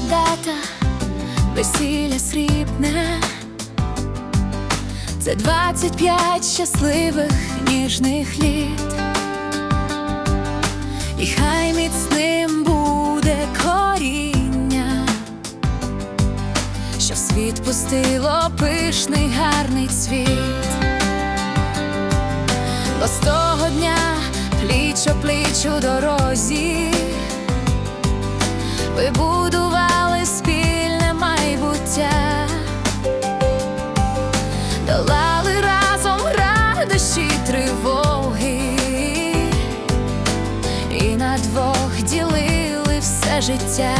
дата, весілля срібне. Це 25 щасливих ніжних літ. І хай міцним буде коріння, що в світ пустило пишний гарний цвіт. Бо з того дня пліч о пліч у дорозі ви будували спільне майбуття, долали разом радощі тривоги, і на двох ділили все життя.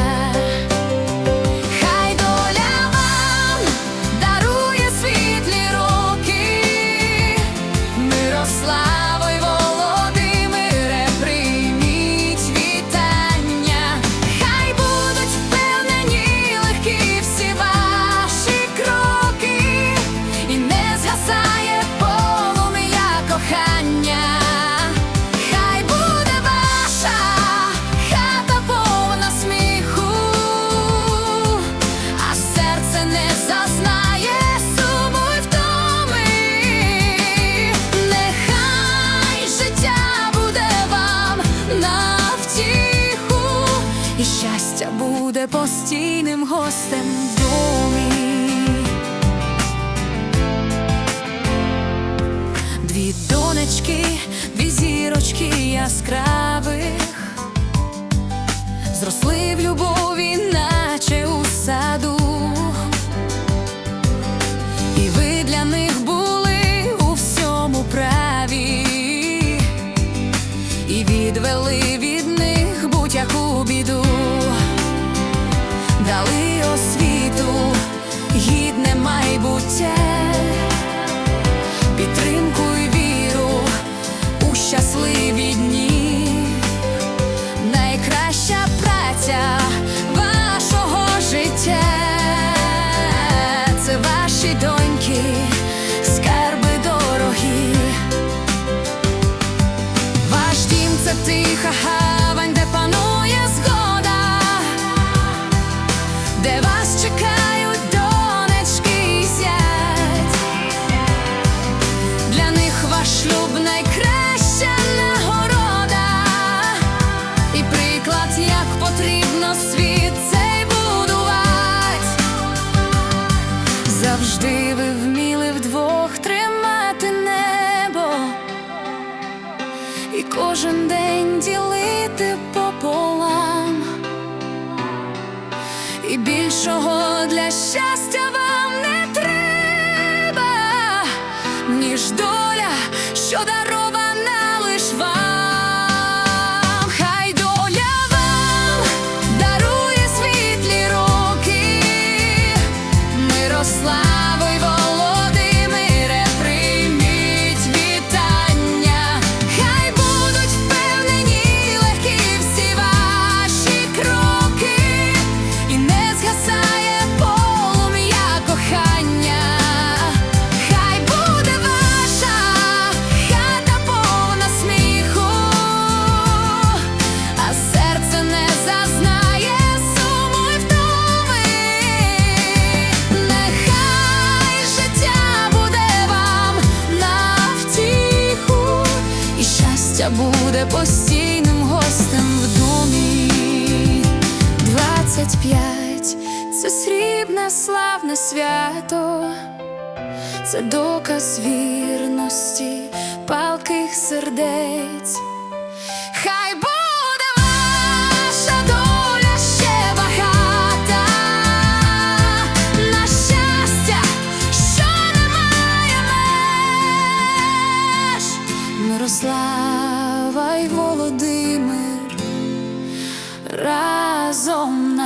Буде постійним гостем в домі. Дві донечки, дві зірочки яскравих, зросли в любові, наче у саду, і ви для них були у всьому праві, і відвели від них будь-яку біду, дали освіту, гідне майбуття кожен день ділити пополам. І більшого для щастя вам не треба, ніж доля, що дарована лиш вам. Хай доля вам дарує світлі роки, й щастя буде постійним гостем в. Двадцять п'ять це срібне славне свято, це доказ вірності, палких сердець. Хай буде ваша доля ще багата на щастя, що немає меж. Мирослава й Володимир разом